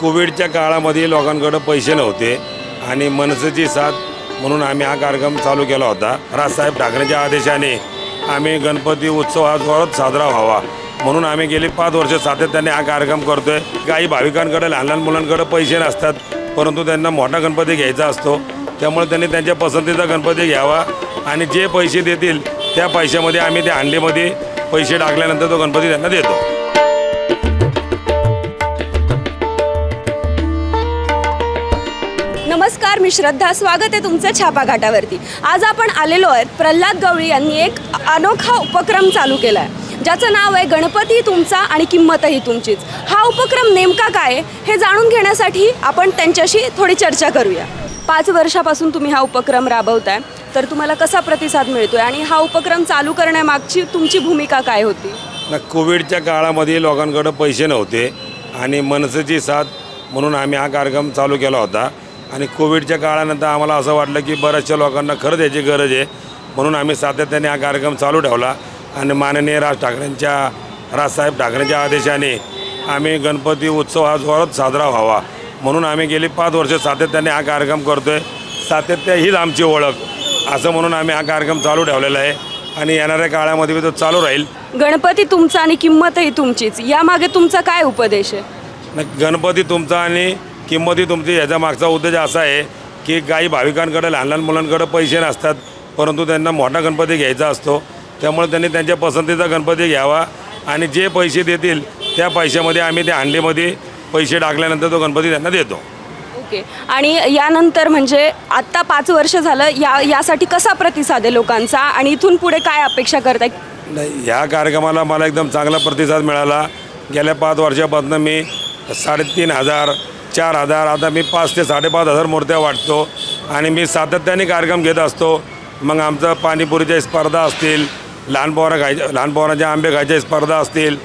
कोविडच्या काळामध्ये लोकांकडं पैसे नव्हते आणि मनसेची साथ म्हणून आम्ही हा कार्यक्रम चालू केला होता. राजसाहेब ठाकरेंच्या आदेशाने आम्ही गणपती उत्सव हा जोरात साजरा व्हावा म्हणून आम्ही गेली पाच वर्ष सातत्याने हा कार्यक्रम करतोय. काही भाविकांकडे लहान लहान मुलांकडे पैसे नसतात परंतु त्यांना मोठा गणपती घ्यायचा असतो. त्यामुळे त्यांनी त्यांच्या पसंतीचा गणपती घ्यावा आणि जे पैसे देतील त्या पैशामध्ये आम्ही त्या हंडीमध्ये पैसे टाकल्यानंतर तो गणपती त्यांना देतो. नमस्कार मी श्रद्धा. स्वागत आहे तुमचं छापा घाटावरती. आज आपण आलेलो आहेत प्रल्हाद गवळी यांनी एक अनोखा उपक्रम चालू केला आहे ज्याचं नाव आहे गणपती तुमचा आणि किंमतही तुमचीच. हा उपक्रम नेमका काय आहे हे जाणून घेण्यासाठी आपण त्यांच्याशी थोडी चर्चा करूया. पाच वर्षापासून तुम्ही हा उपक्रम राबवताय तर तुम्हाला कसा प्रतिसाद मिळतोय आणि हा उपक्रम चालू करण्यामागची तुमची भूमिका काय होती? ना कोविडच्या काळामध्ये लोकांकडं पैसे नव्हते आणि मनसेची साथ म्हणून आम्ही हा कार्यक्रम चालू केला होता. आणि कोविडच्या काळानंतर आम्हाला असं वाटलं की बऱ्याचशा लोकांना खरंच याची गरज आहे. म्हणून आम्ही सातत्याने हा कार्यक्रम चालू ठेवला. आणि माननीय राज ठाकरेंच्या राजसाहेब ठाकरेंच्या आदेशाने आम्ही गणपती उत्सव हा जोरात साजरा व्हावा. म्हणून आम्ही गेली पाच वर्ष सातत्याने हा कार्यक्रम करतोय. सातत्य हीच आमची ओळख. असं म्हणून आम्ही हा कार्यक्रम चालू ठेवलेला आहे. आणि येणाऱ्या काळामध्ये तो चालू राहील. गणपती तुमचा आणि किंमतही तुमचीच. यामागे तुमचा काय उपदेश आहे? गणपती तुमचा आणि किंमती तुमची याचा मागचा उद्देश असा आहे की काही भाविकांकडे लहान लहान मुलांकडे पैसे नसतात परंतु त्यांना मोठा गणपती घ्यायचा असतो. त्यामुळे त्यांनी त्यांच्या पसंतीचा गणपती घ्यावा आणि जे पैसे देतील त्या पैशामध्ये आम्ही त्या अंडीमध्ये पैसे टाकल्यानंतर तो गणपती त्यांना देतो. ओके. आणि यानंतर म्हणजे आत्ता पाच वर्ष झालं या यासाठी कसा प्रतिसाद आहे लोकांचा आणि इथून पुढे काय अपेक्षा करताय? नाही ह्या कार्यक्रमाला मला एकदम चांगला प्रतिसाद मिळाला. गेल्या पाच वर्षापासून मी साडेतीन हजार चार हजार. आता मी पाच ते साडेपाच हजार मूर्त्या वाटतो. आणि मी सातत्याने कार्यक्रम घेत असतो. मग आमचं पाणीपुरीच्या स्पर्धा असतील लहान पोरं खायच्या लहान पोरांच्या आंबे खायच्या स्पर्धा असतील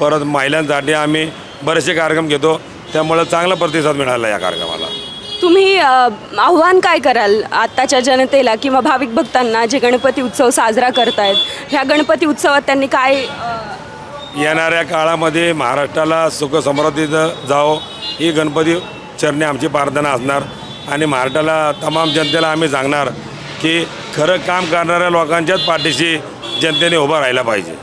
परत महिलांसाठी आम्ही बरेचसे कार्यक्रम घेतो. त्यामुळं चांगला प्रतिसाद मिळाला या कार्यक्रमाला. तुम्ही आव्हान काय कराल आत्ताच्या जनतेला किंवा भाविक भक्तांना जे गणपती उत्सव साजरा करतायत? ह्या गणपती उत्सवात त्यांनी काय येणाऱ्या काळामध्ये महाराष्ट्राला सुख समृद्धीचं जावो. ही गणपती चरणी आमची प्रार्थना असणार आणि महाराष्ट्राला तमाम जनतेला आम्ही सांगणार की खरं काम करणाऱ्या लोकांच्याच पाठीशी जनतेने उभं राहायला पाहिजे.